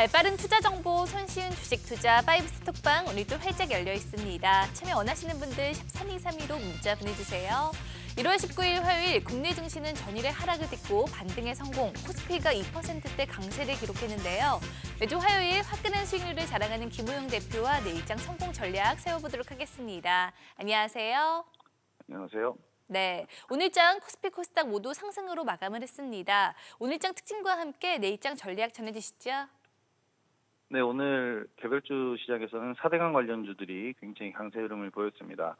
발빠른 투자 정보, 손쉬운 주식 투자 파이브 스 톡방 오늘도 활짝 열려 있습니다. 참여 원하시는 분들 샵 3232로 문자 보내주세요. 1월 19일 화요일 국내 증시는 전일의 하락을 딛고 반등의 성공, 코스피가 2%대 강세를 기록했는데요. 매주 화요일 화끈한 수익률을 자랑하는 김우영 대표와 내일장 성공 전략 세워보도록 하겠습니다. 안녕하세요. 안녕하세요. 네, 오늘장 코스피 코스닥 모두 상승으로 마감을 했습니다. 오늘장 특징과 함께 내일장 전략 전해주시죠. 네, 오늘 개별주 시장에서는 4대강 관련주들이 굉장히 강세 흐름을 보였습니다.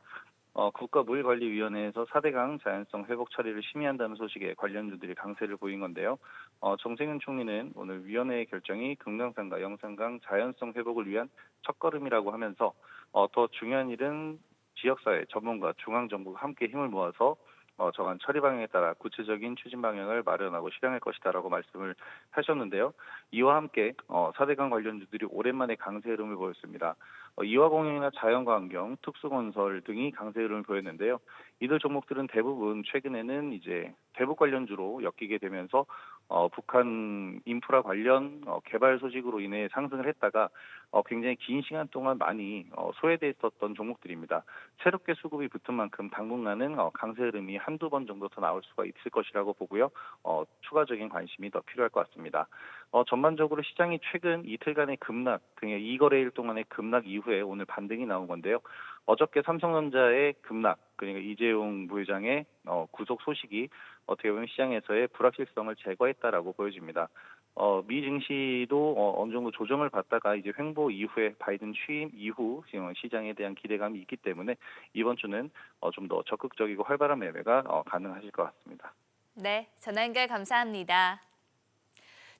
어, 국가물관리위원회에서 4대강 자연성 회복 처리를 심의한다는 소식에 관련주들이 강세를 보인 건데요. 어, 정세균 총리는 오늘 위원회의 결정이 금강산과 영산강 자연성 회복을 위한 첫걸음이라고 하면서 어, 더 중요한 일은 지역사회, 전문가, 중앙정부가 함께 힘을 모아서 어, 정한 처리 방향에 따라 구체적인 추진 방향을 마련하고 실행할 것이다라고 말씀을 하셨는데요. 이와 함께 어, 4대강 관련주들이 오랜만에 강세 흐름을 보였습니다. 어, 이화공영이나 자연광경, 특수건설 등이 강세 흐름을 보였는데요. 이들 종목들은 대부분 최근에는 이제 대북 관련주로 엮이게 되면서 어, 북한 인프라 관련 어, 개발 소식으로 인해 상승을 했다가 어, 굉장히 긴 시간 동안 많이 어, 소외돼 있었던 종목들입니다. 새롭게 수급이 붙은 만큼 당분간은 어, 강세 흐름이 한두 번 정도 더 나올 수가 있을 것이라고 보고요. 어, 추가적인 관심이 더 필요할 것 같습니다. 어, 전반적으로 시장이 최근 이틀간의 급락 등의 이거래일 동안의 급락 이후에 오늘 반등이 나온 건데요. 어저께 삼성전자의 급락 그러니까 이재용 부회장의 어, 구속 소식이 어떻게 보면 시장에서의 불확실성을 제거했다라고 보여집니다. 어, 미 증시도 어, 어느 정도 조정을 받다가 이제 횡보 이후에 바이든 취임 이후 지금 시장에 대한 기대감이 있기 때문에 이번 주는 어, 좀 더 적극적이고 활발한 매매가 어, 가능하실 것 같습니다. 네, 전화 연결 감사합니다.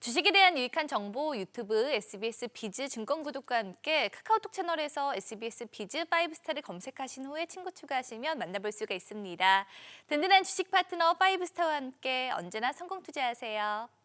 주식에 대한 유익한 정보 유튜브 SBS 비즈 증권 구독과 함께 카카오톡 채널에서 SBS 비즈 5스타를 검색하신 후에 친구 추가하시면 만나볼 수가 있습니다. 든든한 주식 파트너 5스타와 함께 언제나 성공 투자하세요.